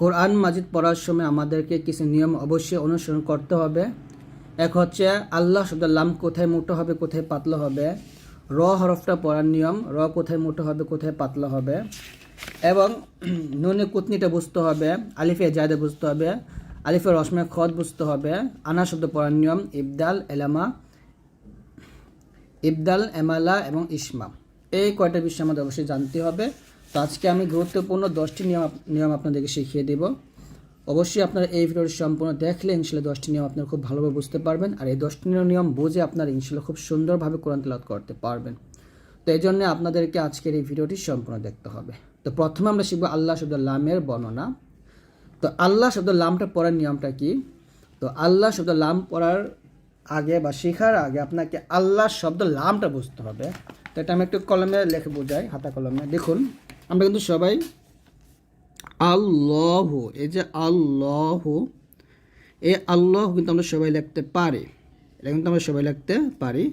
কোরআন মাজিদ পড়ার সময় আমাদেরকে কিছু নিয়ম অবশ্যই অনুসরণ করতে হবে। এক হচ্ছে, আল্লাহ শব্দের লাম কোথায় মোটো হবে, কোথায় পাতলা হবে। র হরফটা পড়ার নিয়ম, র কোথায় মোটো হবে, কোথায় পাতলা হবে। এবং নুনে কুতনিটা বুঝতে হবে, আলিফে জায়দে বুঝতে হবে, আলিফে রসমে খদ বুঝতে হবে, আনা শব্দ পড়ার নিয়ম, ইবদাল, এলামা, ইবদাল, এমালা এবং ইসমা এই কয়টা বিষয় আমাদের অবশ্যই জানতে হবে। তো আজকে আমি গুরুত্বপূর্ণ দশটি নিয়ম নিয়ম আপনাদেরকে শিখিয়ে দেব। অবশ্যই আপনারা এই ভিডিওটি সম্পূর্ণ দেখলে ইনশাল্লাহ দশটি নিয়ম আপনারা খুব ভালোভাবে বুঝতে পারবেন আর এই দশটি নিয়ম বুঝে আপনারা ইনশাল্লাহ খুব সুন্দরভাবে কোরআন তেলাত করতে পারবেন। তো এই জন্য আপনাদেরকে আজকের এই ভিডিওটি সম্পূর্ণ দেখতে হবে। তো প্রথমে আমরা শিখব আল্লাহ শব্দ লামের বর্ণনা। তো আল্লাহ শব্দ লামটা পড়ার নিয়মটা কি? তো আল্লাহ শব্দ লাম পড়ার আগে বা শেখার আগে আপনাকে আল্লাহ শব্দ লামটা বুঝতে হবে। তো এটা আমি একটু কলমে লেখে বোঝাই, হাতা কলমে। দেখুন। আমরা কিন্তু সবাই আল্লাহ, এই যে আল্লাহ, এই আল্লাহ কিন্তু আমরা সবাই লিখতে পারি। এটা কিন্তু আমরা সবাই লিখতে পারি।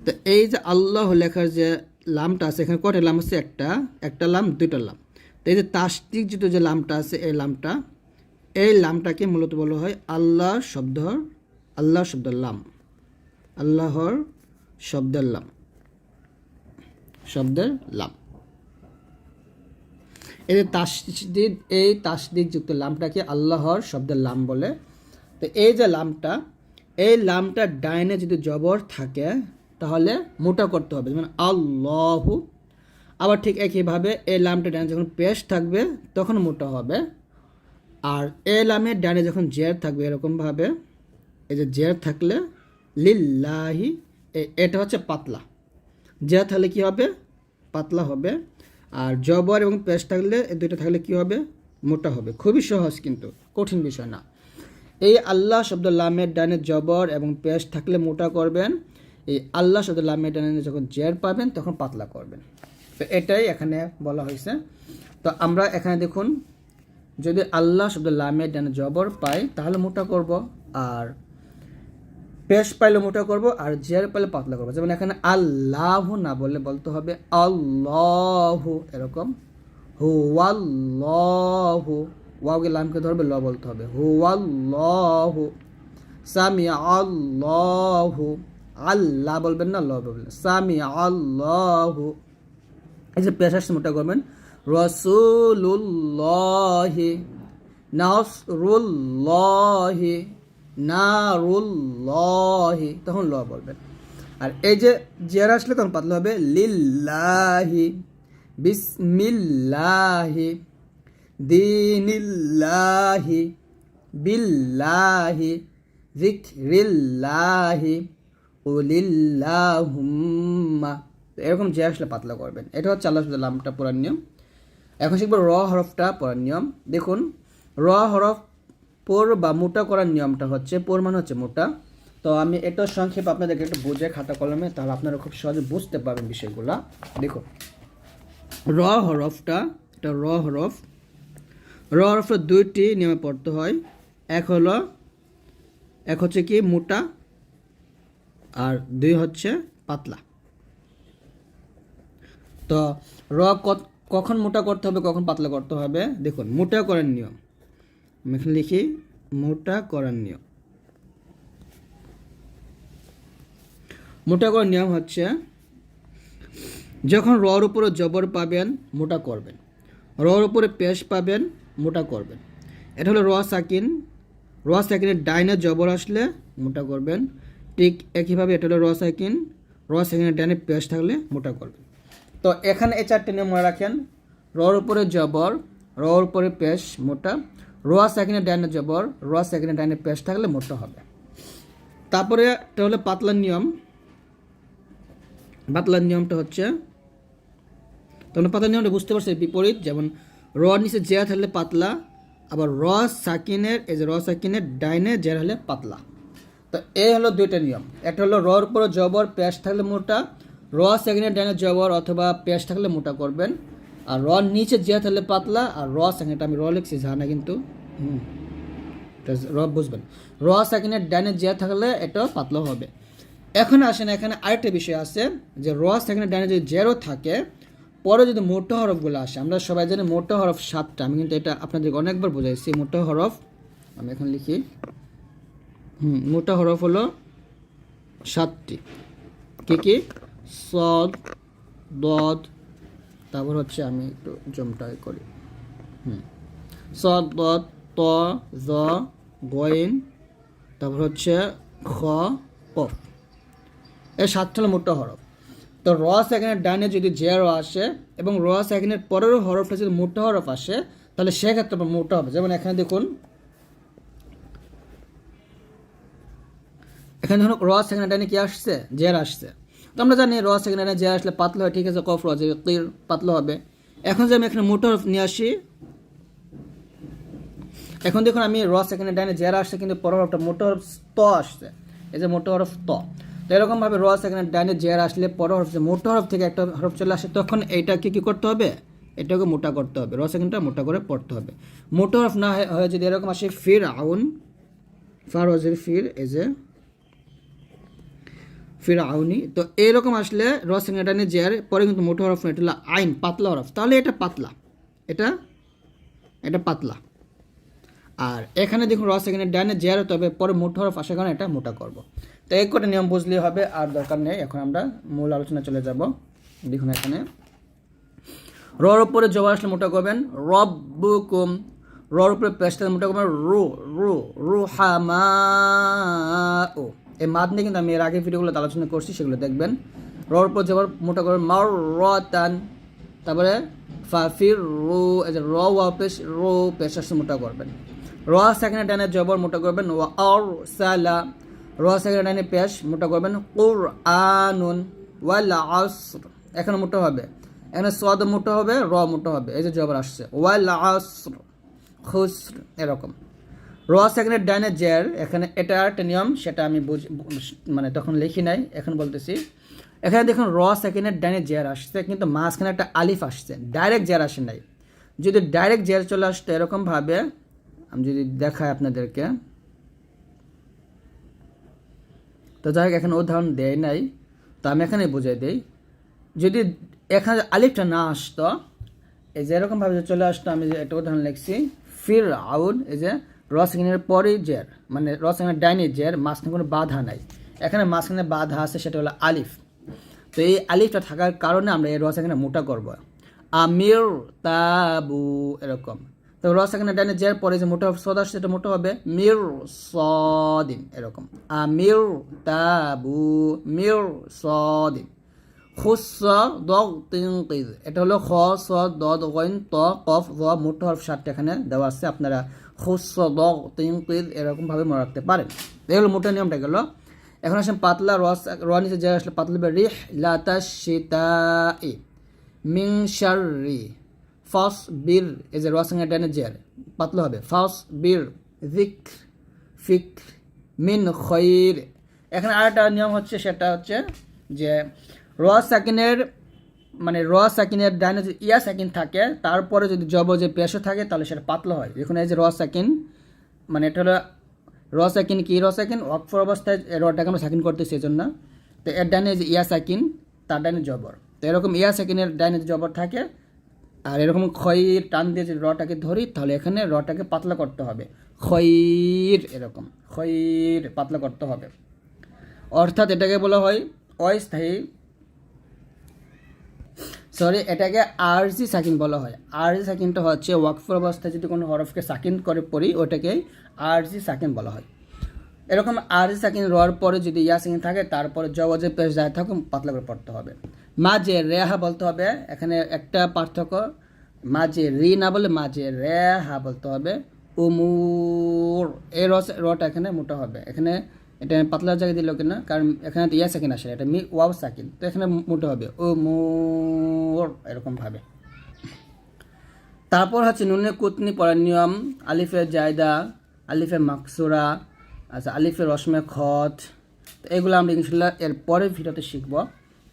তো এই যে আল্লাহ লেখার যে লামটা আছে, এখানে কটা লাম আছে? একটা একটা লাম, দুইটা লাম। তো এই যে তাস্তিক যুক্ত যে লামটা আছে, এই লামটা, এই লামটাকে মূলত বলা হয় আল্লাহ শব্দর, আল্লাহ শব্দের লাম। আল্লাহর শব্দের লাম শব্দের লাম। যে তাসদিদ, এই তাসদিদ যুক্ত লামটাকে আল্লাহর শব্দের লাম বলে। তো এই যে লামটা, এই লামটা ডাইনে যদি জবর থাকে, তাহলে মোটা করতে হবে। যেমন আল্লাহ। আবার ঠিক একইভাবে এই লামটা ডাইনে যখন পেশ থাকবে, তখন মোটা হবে। আর এই লামের ডাইনে যখন জের থাকবে, এরকমভাবে, এই যে জের থাকলে, লিল্লাহি, এ- এটা হচ্ছে পাতলা। জের থাকলে কি হবে? পাতলা হবে। আর জবর এবং পেশ থাকলে এই দুইটা থাকলে কি হবে? মোটা হবে। খুবই সহজ কিন্তু, কঠিন বিষয় না। এই আল্লাহ শব্দ লামের ডানে জবর এবং পেশ থাকলে মোটা করবেন। এই আল্লাহ শব্দ লামের ডানে যখন জের পাবেন, তখন পাতলা করবেন। তো এটাই এখানে বলা হয়েছে। তো আমরা এখানে দেখুন, যদি আল্লাহ শব্দ লামের ডানে জবর পাই, তাহলে মোটা করব। আর পেশ পাইলে মোটা করব আর জের পাইলে পাতলা করব। যেমন এখানে আল্লাহ না বললে বলতে হবে আল্লাহ, এরকম। হু আল্লাহ ওয়াওকে লামকে ধরবে, ল বলতে হবে। হু আল্লাহ সামি আল্লাহ আল্লাহ বলবেন না, ল বলবেন সামি আল্লাহ এই যে পেশ আসছে মোটা করবেন। রসুল্লাহি নাসরুল্লাহি নারুল্লাহি, তখন ল বলবেন। আর এই যে জের আসলে তখন পাতলা হবে, লিল্লাহি, বিসমিল্লাহি, দিনিল্লাহি, বিল্লাহি জিক্রিল্লাহি উলিল্লাহুম্মা। এরকম যে আসলে পাতলা করবেন। এটা হচ্ছে আল্লাহ লামটা পড়ার নিয়ম। এখন শিখব র হরফটা পড়ার নিয়ম। দেখুন, র হরফ পোর বা মোটা করার নিয়মটা হচ্ছে, পোর মানে হচ্ছে মোটা। তো আমি এটা সংক্ষেপ আপনাদেরকে একটু বুঝে খাতা কলমে, তাহলে আপনারা খুব সহজে বুঝতে পারবেন বিষয়গুলো। দেখুন। র হরফটা, এটা র হরফ। র হরফটা দুইটি নিয়মে পড়তে হয়। এক হলো, এক হচ্ছে কি মোটা, আর দুই হচ্ছে পাতলা। তো র কখন মোটা করতে হবে, কখন পাতলা করতে হবে? দেখুন, মোটা করার নিয়ম। আমি এখানে লিখি, মোটা করার নিয়ম। মোটা করার নিয়ম হচ্ছে, যখন রর উপরে জবর পাবেন, মোটা করবেন। রর উপরে পেশ পাবেন, মোটা করবেন। এটা হলো র সাকিন। র সাকিনের ডাইনে জবর আসলে মোটা করবেন। ঠিক একইভাবে এটা হলো র সাকিন। র সাকিনের ডাইনে পেশ থাকলে মোটা করবেন। তো এখানে এই চারটে নিয়ম মনে রাখেন। রর উপরে জবর, রর উপরে পেশ, মোটা। র সাকিনের ডাইনে জবর র সাকিনের ডাইনে পেশ থাকলে মোটা হবে। তারপরে এটা হলো পাতলার নিয়ম। পাতলার নিয়মটা হচ্ছে, তোমরা পাতলার নিয়মটা বুঝতে পারছ বিপরীত, যেমন র নিচে জেরা থাকলে পাতলা, আবার র সাকিনের এই যে র সাকিনের ডাইনে জের হলে পাতলা। তো এই হলো দুইটা নিয়ম। একটা হলো রর উপর জবর, পেশ থাকলে মোটা র সেকেন্ডের ডাইনে জবর অথবা পেশ থাকলে মোটা করবেন। আর র নিচে জেরা থাকলে পাতলা, আর র সেকেন্ডটা আমি র লিখছি জানা কিন্তু, হুম। র বুঝবেন। র সেকেন্ডের ডাইনে জেরা থাকলে এটা পাতলা হবে। এখন আসেন, এখানে আরেকটা বিষয় আছে, যে র সেকেন্ডের ডাইনে যদি জেরো থাকে, পরে যদি মোটা হরফগুলো আসে, আমরা সবাই জানি মোটা হরফ সাতটা, আমি কিন্তু এটা আপনাদেরকে অনেকবার বোঝাইছি, মোটা হরফ, আমি এখন লিখি, হুম, মোটা হরফ হলো সাতটি। কি কি? সদ, দদ তারপর হচ্ছে আমি একটু জমটা করি। হুম। দদ ত, জ তারপর হচ্ছে খ কফ এই সাতটা মোটা হরফ। তো র সেকেন্ডের ডাইনে যদি জেরো আসে এবং র সেকেন্ডের পরেরও হরফটা যদি মোটা হরফ আসে, তাহলে সেক্ষেত্রে মোটা হবে। যেমন এখানে দেখুন, এখানে ধরুন র সেকেন্ডের ডাইনে কি আসছে? জের আসছে। তো আমরা জানি র সেকেন্ডের জের আসলে পাতলা হয়, ঠিক আছে, কফ র যে তীর পাতলা হবে। এখন যে আমি এখানে মোটা হরফ নিয়ে আসি, এখন দেখুন আমি র সেকেন্ডের ডাইনে জের আসছে, কিন্তু পরের হরফটা মোটা হরফ ত আসছে, এই যে মোটা হরফ ত। তো এরকমভাবে র সেকেন্ডের ডাইনে জের আসলে পরের হরফ যে মোটা হরফ থেকে একটা হরফ চলে আসে, তখন এইটাকে কি করতে হবে? এটাকে মোটা করতে হবে র সেকেন্ডটা মোটা করে পড়তে হবে। মোটর হরফ না হয়- যদি এরকম আসে ফির আউন ফার ওয়াজের ফির, এই যে ফির আউনি। তো এরকম আসলে র ডাইনে জের পরে কিন্তু মোটা হরফ না এটা আইন, পাতলা হরফ। তাহলে এটা পাতলা। এটা এটা পাতলা। আর এখানে দেখুন রস সেকেন্ডের ডানে জের তবে পরে মোটা হরফ আসার কারণে এটা মোটা করব। তো এক করে নিয়ম বুঝলেই হবে, আর দরকার নেই। এখন আমরা মূল আলোচনা চলে যাব। দেখুন এখানে। রর উপরে জবা আসলে মোটা করবেন। রব রব্বুকুম, রর উপরে পেস্টার মোটা করবেন। রু রু রু হামা ও এই মাদ নিয়ে কিন্তু আমি এর আগে ভিডিওগুলো আলোচনা করছি, সেগুলো দেখবেন। রর উপর জবার মোটা করবেন মার রতান তারপরে ফাফির রু র ওয়া পেশ, রো পেশ আসলে মোটা করবেন। র সেকেন্ডে ডানে জবর মোটা করবেন, ওয়া আর সালা র সেকেন্ডে ডানে পেশ মোটা করবেন কুর আনুন ওয়াল আসর। এখানে মোটা হবে। এখানে সদ মোটা হবে, র মোটা হবে। এই যে জবর আসছে, ওয়াল আসর, খুসর, এরকম। র সেকেন্ডের ডাইনে জের, এখানে এটা একটা নিয়ম সেটা আমি বুঝ মানে তখন লিখি নাই, এখন বলতেছি। এখানে দেখুন র সেকেন্ডের ডাইনে জের আসছে, কিন্তু মাঝখানে একটা আলিফ আসছে, ডাইরেক্ট জের আসে নাই। যদি ডাইরেক্ট জের চলে আসতো এরকমভাবে, আমি যদি দেখাই আপনাদেরকে। তো যাই হোক, এখানে উদাহরণ দেয় নাই, তো আমি এখানে বুঝাই দিই। যদি এখানে আলিফটা না আসতো, এই যে এরকমভাবে চলে আসতো, আমি যে একটা উদাহরণ লিখছি ফির আউন এই যে রসিনের পরে জের মানে রসিনের ডাইনি জের, মাঝখানে কোনো বাধা নাই। এখানে মাঝখানে বাধা আছে, সেটা হলো আলিফ। তো এই আলিফটা থাকার কারণে আমরা এই রস মোটা করব। আমির তাবু, এরকম। তো রস ডাইনে জের, পরে যে মোটা সদ সেটা মোটা হবে মির সদিন, এরকম। আমির তাবু, মির সদিন। খুস এটা হলো খ, স দ গইন, ত, কফ জ মোটা হরফ সাতটা এখানে দেওয়া আছে। আপনারা খুস, দগ এরকমভাবে মনে রাখতে পারেন। এগুলো মোটা নিয়মটা গেল এখন আসেন পাতলা রস র নিচে যে আসলে পাতলা রিহ লাতা সীতা ই মিং শারি ফস বীর, এই যে রসঙ্গে ডানে জের পাতলা হবে, ফস বীর জিক ফিক মিন খৈর। এখানে আরেকটা নিয়ম হচ্ছে, সেটা হচ্ছে যে র সাকিনের মানে র সাকিনের ডাইনে যদি ইয়া সাকিন থাকে, তারপরে যদি জব যে পেশো থাকে, তাহলে সেটা পাতলা হয়। এই যে র সাকিন মানে এটা হলো র সাকিন কি? র সাকিন অক্ষর অবস্থায় রটাকে আমরা সাকিন করতে এই জন্য তো এর ডাইনে যে ইয়া সাকিন তার ডাইনে জবর। তো এরকম ইয়া সাকিনের ডাইনে জবর থাকে, আর এরকম খয়ের টান দিয়ে যদি রটাকে ধরি, তাহলে এখানে রটাকে পাতলা করতে হবে। খয়ের এরকম, খয়ের পাতলা করতে হবে। অর্থাৎ এটাকে বলা হয় অস্থায়ী সরি এটাকে আরজি সাকিন বলা হয়। আরজি সাকিনটা হচ্ছে ওয়াকফর অবস্থায় যদি কোনো হরফকে সাকিন করে পড়ি, ওটাকেই আরজি সাকিন বলা হয়। এরকম আরজি সাকিন রর পরে যদি ইয়া সাকিন থাকে, তারপরে জওয়াজে পেশ যায় থাকে পাতলা করে পড়তে হবে। মাঝে রেহা বলতে হবে, এখানে একটা পার্থক্য। মাঝে রি না বলে মাঝে রেহা বলতে হবে। উমুর। এই রস রটা এখানে মোটা হবে। এখানে এটা পাতলা জায়গায় দিল কিনা, কারণ এখানে তো ইয়া সাকিন আসে এটা মি ওয়াও সাকিন। তো এখানে মোটা হবে, ও মোর এরকমভাবে তারপর হচ্ছে নুনে কুতনি পড়ার নিয়ম আলিফের জায়দা, আলিফের মাকসুরা আচ্ছা আলিফের রসমে খত। তো এগুলো আমরা ইনশাল্লাহ এর পরের ভিডিওতে শিখব।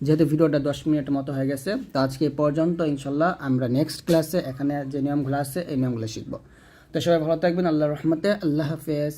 যেহেতু ভিডিওটা দশ মিনিটের মতো হয়ে গেছে, তো আজকে পর্যন্ত ইনশাল্লাহ আমরা নেক্সট ক্লাসে এখানে যে নিয়মগুলো আছে, এই নিয়মগুলো শিখব। তো সবাই ভালো থাকবেন আল্লাহ রহমতে, আল্লাহ হাফেজ।